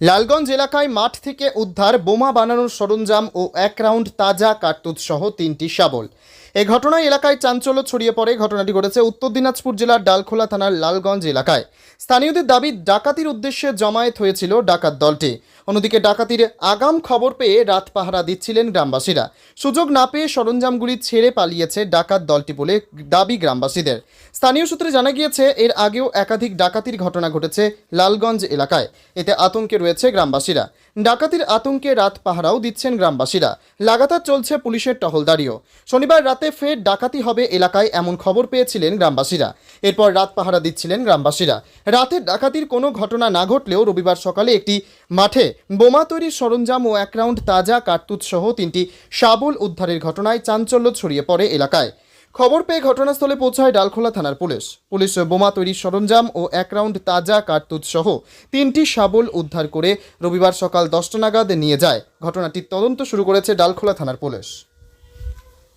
লালগঞ্জ এলাকায় মাঠ থেকে উদ্ধার বোমা বানানোর সরঞ্জাম ও এক রাউন্ড তাজা কার্তুজ সহ তিনটি শাবল। এ ঘটনায় এলাকায় চাঞ্চল্য ছড়িয়ে পড়ে। ঘটনাটি ঘটেছে উত্তর দিনাজপুর জেলার ডালখোলা থানার লালগঞ্জ এলাকায়। স্থানীয়দের দাবি, ডাকাতির উদ্দেশ্যে জমায়েত হয়েছিল ডাকাত দলটি। অন্যদিকে ডাকাতির আগাম খবর পেয়ে রাত পাহারা দিচ্ছিলেন গ্রামবাসীরা। সুযোগ না পেয়ে সরঞ্জামগুলি ছেড়ে পালিয়েছে ডাকাত দলটি বলে দাবি গ্রামবাসীদের। স্থানীয় সূত্রে জানা গিয়েছে, এর আগেও একাধিক ডাকাতির ঘটনা ঘটেছে লালগঞ্জ এলাকায়। এতে আতঙ্কে রয়েছে গ্রামবাসীরা। ডাকাতির আতঙ্কে রাত পাহারাও দিচ্ছেন গ্রামবাসীরা। লাগাতার চলছে পুলিশের টহলদারিও। শনিবার রাতে ফের ডাকাতি হবে এলাকায় এমন খবর পেয়েছিলেন গ্রামবাসীরা। এরপর রাত পাহারা দিচ্ছিলেন গ্রামবাসীরা। রাতে ডাকাতির কোনো ঘটনা না ঘটলেও রবিবার সকালে একটি মাঠে বোমা তৈরির সরঞ্জাম ও এক রাউন্ড তাজা কার্তুজ সহ তিনটি শাবল উদ্ধারের ঘটনায় চাঞ্চল্য ছড়িয়ে পড়ে এলাকায়। খবর পেয়ে ঘটনাস্থলে পৌঁছায় ডালখোলা থানার পুলিশ। পুলিশ বোমা তৈরির সরঞ্জাম ও এক রাউন্ড তাজা কার্তুজ সহ তিনটি শাবল উদ্ধার করে রবিবার সকাল দশটা নাগাদ নিয়ে যায়। ঘটনাটির তদন্ত শুরু করেছে ডালখোলা থানার পুলিশ।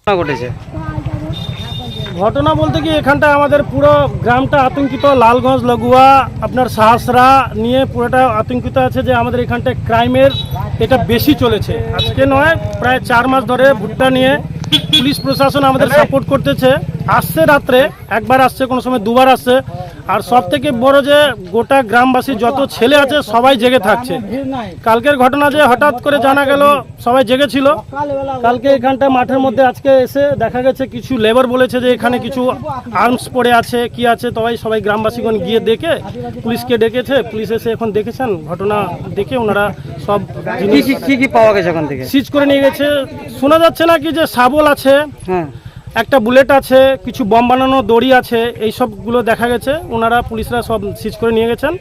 ঘটনা ঘটেছে। ঘটনা বলতে কি এখানটা আমাদের পুরো গ্রামটা আতঙ্কিত লালগঞ্জ লগুয়া আপনার সাহসরা নিয়ে পুরোটা আতঙ্কিত আছে যে আমাদের এখানটা ক্রাইমের এটা বেশি চলেছে। আজকে নয় প্রায় চার মাস ধরে ভুট্টা নিয়ে পুলিশ প্রশাসন আমাদের সাপোর্ট করতেছে। আসছে রাত্রে একবার আসছে কোনো সময় দুবার আসছে। আর সব থেকে বড় যে গোটা গ্রামবাসী যত ছেলে আছে সবাই জেগে থাকছে। কালকের ঘটনা যে হঠাৎ করে জানা গেল সবাই জেগেছিল। কালকে এখানটা মাঠের মধ্যে আজকে এসে দেখা গেছে কিছু লেবার বলেছে যে এখানে কিছু আর্মস পড়ে আছে কি আছে সবাই সবাই গ্রামবাসীগণ গিয়ে দেখে পুলিশকে ডেকেছে। পুলিশ এসে এখন দেখেছেন ঘটনা দেখে ওনারা সব কি জিনিস কি কি কি পাওয়া গেছে ওখান থেকে? সিজ করে নিয়ে গেছে। শোনা যাচ্ছে নাকি যে শাবল আছে। হ্যাঁ। একটা বুলেট আছে, কিছু বম বানানো দড়ি আছে এই সবগুলো দেখা গেছে। ওনারা, পুলিশরা সব সিজ করে নিয়ে গেছেন।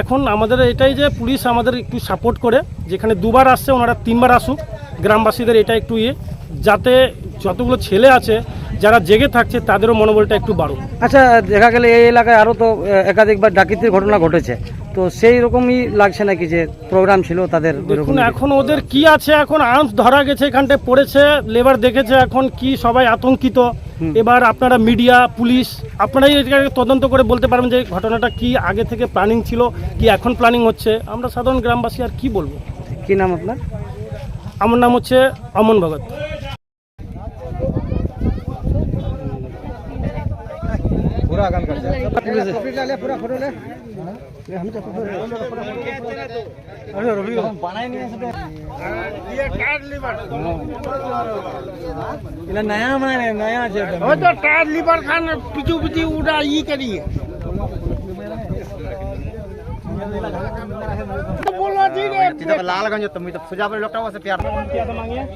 এখন আমাদের এটাই যে পুলিশ আমাদের একটু সাপোর্ট করে, যেখানে দুবার আসছে, ওনারা তিনবার আসুক। গ্রামবাসীদের এটা একটু ইয়ে যাতে যতগুলো ছেলে আছে যারা জেগে থাকছে তাদেরও মনোবলটা একটু বাড়ুক। আচ্ছা দেখা গেলে এই এলাকায় আরও তো একাধিকবার ডাকিতির ঘটনা ঘটেছে। তো সেই রকমই লাগছে নাকি যে প্রোগ্রাম ছিল তাদের দেখুন এখন ওদের কি আছে? এখন আর্মস ধরা গেছে এখানটায় পড়েছে লেবার দেখেছে এখন কি সবাই আতঙ্কিত। এবার আপনারা মিডিয়া পুলিশ আপনারাই এটাকে তদন্ত করে বলতে পারবেন যে ঘটনাটা কি আগে থেকে প্ল্যানিং ছিল কি এখন প্ল্যানিং হচ্ছে। আমরা সাধারণ গ্রামবাসী আর কি বলব? কি নাম আপনার? আমার নাম হচ্ছে অমন ভগত। नया बनाए नया वो तो टायर लीवर खान पिछू पिछू उड़ा ये करिए तो बोलो धीरे লালগঞ্জ তুমি তো সুজাপুরের লোকটাও আছে পেয়ার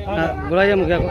हाँ, बुलाइए मुखिया को